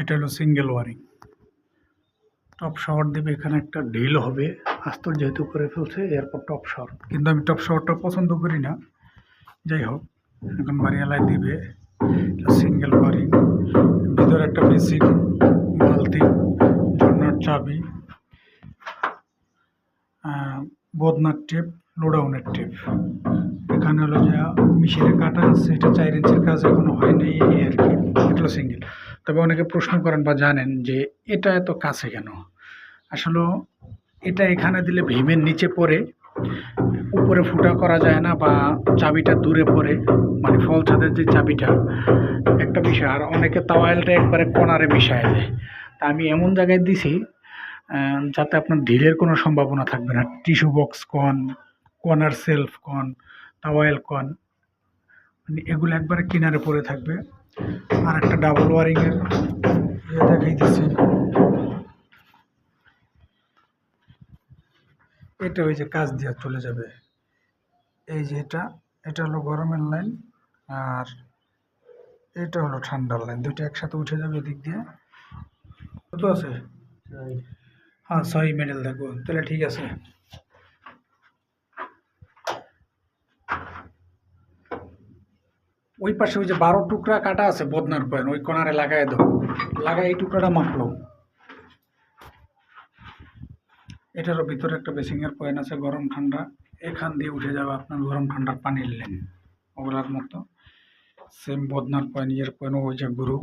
এটা হলো single wiring top shower দেবে, এখানে একটা ঢিল হবে। আস্তর যেহেতু করে ফেলছে, এরপর টপ শাওয়ার কিন্তু আমি টপ শাওয়ারটা পছন্দ করি না। যাই হোক, এখন বাড়িওয়ালায় দিবে। সিঙ্গেল ওয়ারিং ভিতরে একটা বেসিক বালতি ঝর্নার চাবি বদনার টেপ লোডাউনের টেপ। এখানে হলো যে মেশিনে কাটা আছে, এটা চার ইঞ্চির কাজ এখনও হয়নি এই আর কি। এটা সিঙ্গেল তবে অনেকে প্রশ্ন করেন বা জানেন যে এটা এত কাছে কেন? আসলে এটা এখানে দিলে ভীমের নিচে পড়ে, উপরে ফুটা করা যায় না বা চাবিটা দূরে পড়ে মানে ফল ছাদের যে চাবিটা, একটা বিষয়। আর অনেকে তাওয়াইলটা একবারে কোনারে মিশায় দেয়। তা আমি এমন জায়গায় দিছি যাতে আপনার ঢিলের কোনো সম্ভাবনা থাকবে না। টিস্যু বক্স কন কর্নার সেলফ কন, তাওয়াইল কন মানে এগুলো একবারে কিনারে পড়ে থাকবে। আর একটা ডাবল ওয়ারিংয়ের ইয়ে দেখাইতেছি। এটা ওই যে কাজ দিয়ে চলে যাবে। এই যে এটা এটা হলো গরমের লাইন আর এটা হলো ঠান্ডার লাইন দুইটা একসাথে উঠে যাবে এদিক দিয়ে। কত আছে? হ্যাঁ ছয় মেডেল দেখব তাহলে ঠিক আছে। ওই পাশে ওই যে বারো টুকরা কাটা আছে বদনার পয়েন্ট ওই কোনারে লাগাই দাও। লাগাই এই টুকরাটা মাপলো এটারও ভিতরে একটা বেসিংয়ের পয়েন্ট আছে, গরম ঠান্ডা। এখান দিয়ে উঠে যাবে আপনার গরম ঠান্ডার পানির লেন ওগুলার মতো। সেম বদনার পয়েন্ট ইয়ের পয়েন্ট ওই যে গুরু।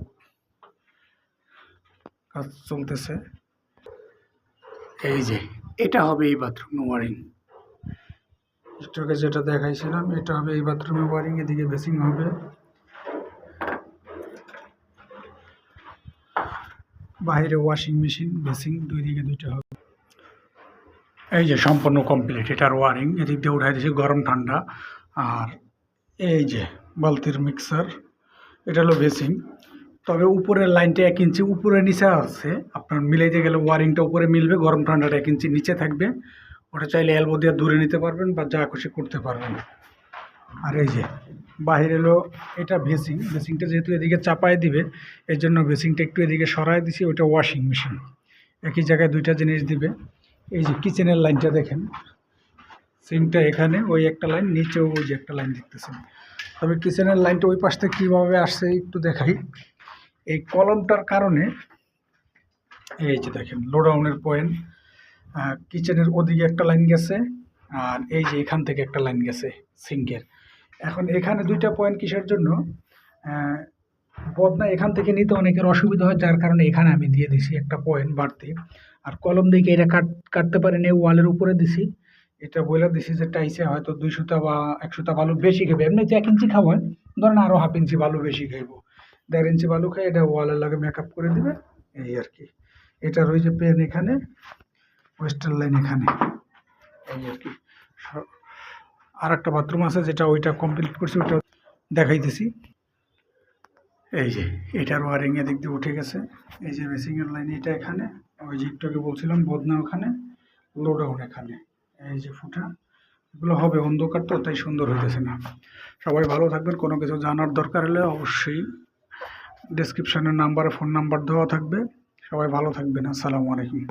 কাজ চলতেছে। এই যে, এটা হবে এই বাথরুম ওয়ারিং। স্টকে যেটা দেখাইছিলাম, এটা হবে এই বাথরুমে ওয়ারিং এদিকে বেসিং হবে। বাইরে ওয়াশিং মেশিন বেসিং দুই দিকে দুইটা হবে। এই যে সম্পূর্ণ কমপ্লিট এটার ওয়ারিং এদিক দিয়ে উঠাই দিয়েছি গরম ঠান্ডা। আর এই যে বালতির মিক্সার এটা হলো বেসিং তবে উপরের লাইনটা এক ইঞ্চি উপরে নিচে আছে। আপনার মিলাইতে গেলে ওয়ারিংটা উপরে মিলবে, গরম ঠান্ডাটা এক ইঞ্চি নিচে থাকবে। ওটা চাইলে এলবো দিয়ে দূরে নিতে পারবেন বা যা খুশি করতে পারবেন। আর এই যে, বাহির এলো এটা ভেসিং। ভেসিংটা যেহেতু এদিকে চাপায় দিবে এর জন্য ভেসিংটা একটু এদিকে সরাই দিছি, ওইটা ওয়াশিং মেশিন একই জায়গায় দুইটা জিনিস দিবে। এই যে কিচেনের লাইনটা দেখেন। সিংটা এখানে, ওই একটা লাইন নিচেও ওই যে একটা লাইন দেখতেছেন। তবে কিচেনের লাইনটা ওই পাশ থেকে কীভাবে আসছে একটু দেখাই। এই কলমটার কারণে, এই যে দেখেন লোডাউনের পয়েন্ট কিচেনের ওদিকে একটা লাইন গেছে, আর এই যে এখান থেকে একটা লাইন গেছে সিঙ্কের। এখন এখানে দুইটা পয়েন্ট কিসের জন্য? বদনা এখান থেকে নিতে অনেকের অসুবিধা হয়, যার কারণে এখানে আমি দিয়ে দিছি একটা পয়েন্ট বাড়তি। আর কলম দিকে এটা কাট, কাটতে পারিনি? ওয়ালের উপরে দিছি। এটা বলে দিছি যে টাইসে হয়তো দুইশোটা বা একশোটা বালু বেশি খাবে। এমনিতে এক ইঞ্চি খাওয়ায়, ধরেন আরও হাফ ইঞ্চি বালু বেশি খাইবো। দেড় ইঞ্চি বালু খাই এটা ওয়ালের লাগে মেকআপ করে দিবে। এই আর কি। এটা রয়েছে পেন এখানে ওয়েস্টার্ন লাইন এখানে। এই আর কি। আর একটা বাথরুম আছে যেটা ওইটা কমপ্লিট করছি ওইটা দেখাইতেছি। এই যে এটার ওয়ারিং দিক দিয়ে উঠে গেছে। এই যে বেসিংয়ের লাইন এটা এখানে। ওই যে একটুকে বলছিলাম বদনা ওখানে লোডাউন এখানে। এই যে ফুটা এগুলো হবে অন্ধকার তো তাই সুন্দর হইতেছে না। সবাই ভালো থাকবেন কোনো কিছু জানার দরকার হলে অবশ্যই ডেসক্রিপশনের নাম্বারে ফোন নাম্বার দেওয়া থাকবে। সবাই ভালো থাকবেন আসসালামু আলাইকুম।